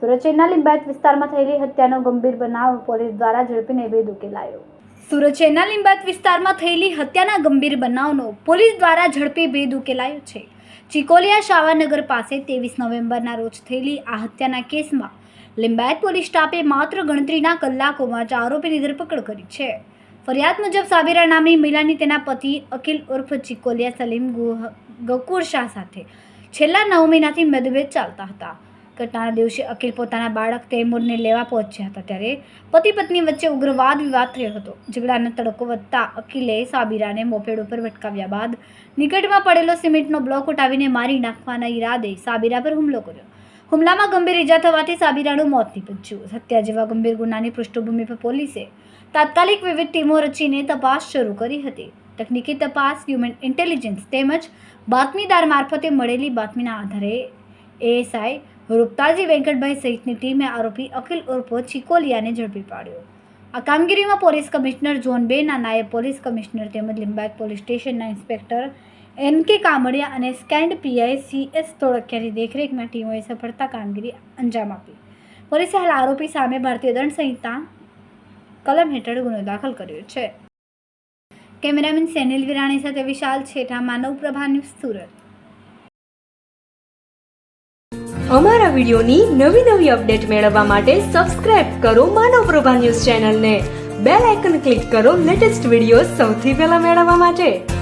સુરત શહેરના લિંબાયત વિસ્તારમાં થયેલી હત્યાનો ગંભીર બનાવ પોલીસ દ્વારા ઝડપીને ભેદ ઉકેલાયો. સુરત શહેરના લિંબાયત વિસ્તારમાં થયેલી હત્યાના ગંભીર બનાવનો પોલીસ દ્વારા ઝડપી ભેદ ઉકેલાયો છે. ચિકોલિયા શાવાનગર પાસે ત્રેવીસ નવેમ્બરના રોજ થયેલી આ હત્યાના કેસમાં લિંબાયત પોલીસ સ્ટાફે માત્ર ગણતરીના કલાકોમાં જ આરોપીની ધરપકડ કરી છે. ફરિયાદ મુજબ સાબિરા નામની મહિલાની તેના પતિ અખિલ ઉર્ફ ચિકોલિયા સલીમ ગકુર શાહ સાથે છેલ્લા નવ મહિનાથી મતભેદ ચાલતા હતા. ઘટનાના દિવસે અખિલ પોતાના બાળક તૈમૂરને લેવા પહોંચ્યા હતા ત્યારે પતિ પત્ની વચ્ચે ઉગ્રવાદ વિવાદ થયો હતો. ઝઘડાનો તડકો વધતા અખિલે સાબિરાને મોપેડ ઉપર ભટકાવ્યા બાદ નિકટમાં પડેલો સિમેન્ટનો બ્લોક ઉઠાવીને મારી નાખવાના ઈરાદે સાબિરા પર હુમલો કર્યો. હુમલામાં ગંભીર ઈજા થવાથી સાબિરાનું મોત નીપજ્યું. હત્યા જેવા ગંભીર ગુનાની પૃષ્ઠભૂમિ પર પોલીસે તાત્કાલિક વિવિધ ટીમો રચીને તપાસ શરૂ કરી હતી. તકનીકી તપાસ, હ્યુમન ઇન્ટેલિજન્સ તેમજ બાતમીદાર મારફતે મળેલી બાતમીના આધારે એએસઆઈ રૂપતાજી વેંકટભાઈ સહિતની ટીમે આરોપી અખિલ ઉર્ફ ચિકોલિયાને ઝડપી પાડ્યો. આ કામગીરીમાં પોલીસ કમિશનર ઝોન બેના નાયબ પોલીસ કમિશનર તેમજ લિંબાયત પોલીસ સ્ટેશનના ઇન્સ્પેક્ટર એન કે કામડિયા અને સ્કેન્ડ પીઆઈ સી એસ તોડકિયાની દેખરેખમાં ટીમોએ સફળતા કામગીરી અંજામ આપી. પોલીસે હાલ આરોપી સામે ભારતીય દંડ સંહિતા કલમ હેઠળ ગુનો દાખલ કર્યો છે. કેમેરામેન સેનિલ વિરાણી સાથે વિશાલ છેઠા, માનવ પ્રભા ન્યૂઝ સુરત. અમારા વિડીયોની નવી નવી અપડેટ મેળવવા માટે સબસ્ક્રાઇબ કરો માનવ પ્રભા ન્યૂઝ ચેનલને. બેલ આઇકન ક્લિક કરો લેટેસ્ટ વીડિયો સૌથી પહેલા મેળવવા માટે.